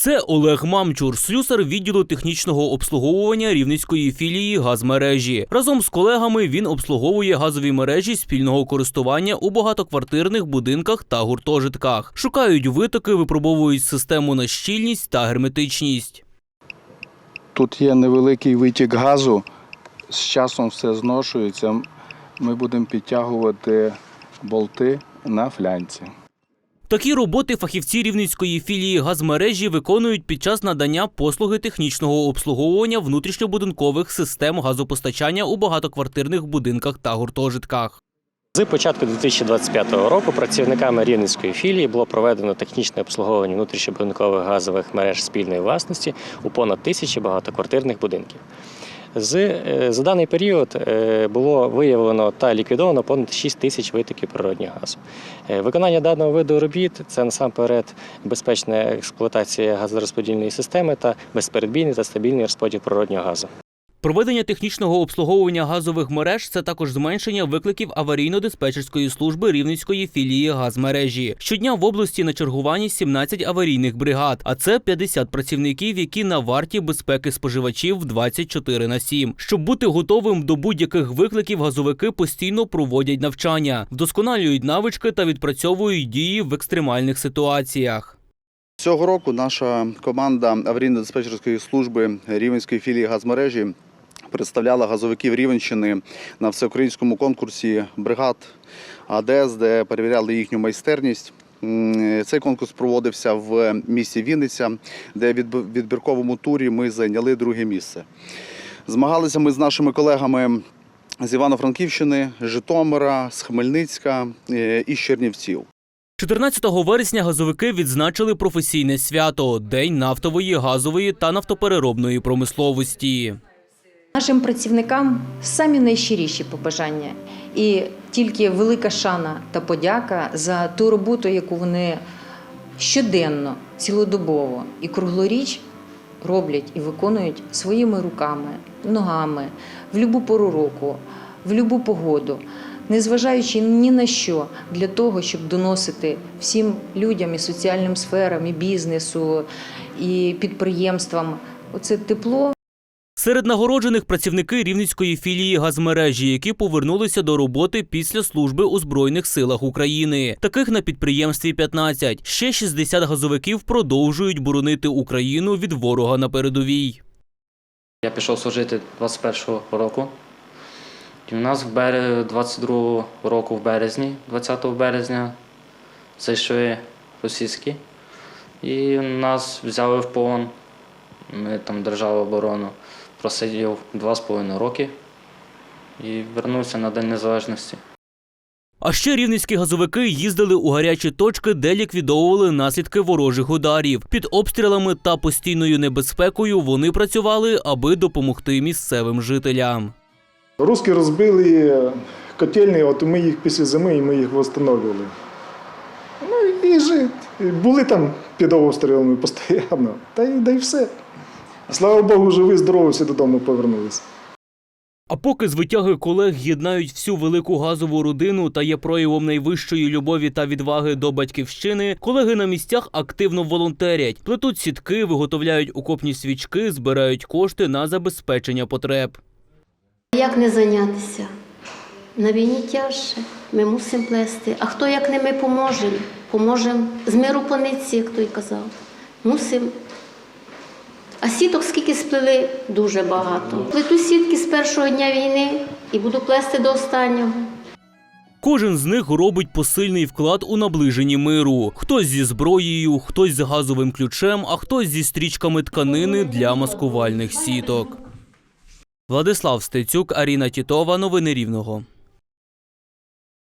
Це Олег Мамчур, слюсар відділу технічного обслуговування рівненської філії газмережі. Разом з колегами він обслуговує газові мережі спільного користування у багатоквартирних будинках та гуртожитках. Шукають витоки, випробовують систему на щільність та герметичність. Тут є невеликий витік газу. З часом все зношується. Ми будемо підтягувати болти на флянці. Такі роботи фахівці рівненської філії газмережі виконують під час надання послуги технічного обслуговування внутрішньобудинкових систем газопостачання у багатоквартирних будинках та гуртожитках. З початку 2025 року працівниками Рівненської філії було проведено технічне обслуговування внутрішньобудинкових газових мереж спільної власності у понад тисячі багатоквартирних будинків. Е, за даний період е, було виявлено та ліквідовано понад 6 тисяч витоків природнього газу. Е, Виконання даного виду робіт це насамперед безпечна експлуатація газорозподільної системи та безперебійний та стабільний розподіл природнього газу. Проведення технічного обслуговування газових мереж це також зменшення викликів аварійно-диспетчерської служби рівненської філії газмережі. Щодня в області на чергуванні 17 аварійних бригад, а це 50 працівників, які на варті безпеки споживачів 24 на 7. Щоб бути готовим до будь-яких викликів, газовики постійно проводять навчання, вдосконалюють навички та відпрацьовують дії в екстремальних ситуаціях. Цього року наша команда аварійно-диспетчерської служби Рівненської філії газмережі представляла газовиків Рівенщини на всеукраїнському конкурсі бригад АДС, де перевіряли їхню майстерність. Цей конкурс проводився в місті Вінниця, де в відбірковому турі ми зайняли друге місце. Змагалися ми з нашими колегами з Івано-Франківщини, Житомира, з Хмельницька е, і з Чернівців. 14 вересня газовики відзначили професійне свято День нафтової, газової та нафтопереробної промисловості. Нашим працівникам самі найщиріші побажання і тільки велика шана та подяка за ту роботу, яку вони щоденно, цілодобово і круглоріч роблять і виконують своїми руками, ногами в будь-яку пору року, в будь-яку погоду, незважаючи ні на що для того, щоб доносити всім людям і соціальним сферам, і бізнесу, і підприємствам оце тепло. Серед нагороджених працівники рівненської філії газмережі, які повернулися до роботи після служби у Збройних силах України. Таких на підприємстві 15. Ще 60 газовиків продовжують боронити Україну від ворога на передовій. Я пішов служити 21-го року. І у нас в бере... 22-го року в березні, 20 березня, зайшли російські. І нас взяли в полон. Ми там держали оборону. Просидів 2,5 роки і вернувся на День Незалежності. А ще рівненські газовики їздили у гарячі точки, де ліквідовували наслідки ворожих ударів. Під обстрілами та постійною небезпекою вони працювали, аби допомогти місцевим жителям. Руски розбили котельні, от ми їх після зими і ми їх встановлювали. Ну і жить. Були там під обстрілами постійно. Та й, да й все. Слава Богу, живі, здорові, всі додому повернулися. А поки звитяги колег єднають всю велику газову родину та є проявом найвищої любові та відваги до батьківщини, колеги на місцях активно волонтерять, плетуть сітки, виготовляють окопні свічки, збирають кошти на забезпечення потреб. Як не зайнятися? На війні тяжче, ми мусимо плести. А хто як не ми поможемо? Поможемо з миру по нитці, як той казав. Мусимо. А сіток скільки сплели? Дуже багато. Плету сітки з першого дня війни і буду плести до останнього. Кожен з них робить посильний вклад у наближенні миру. Хтось зі зброєю, хтось з газовим ключем, а хтось зі стрічками тканини для маскувальних сіток. Владислав Стецюк, Аріна Тітова. Новини Рівного.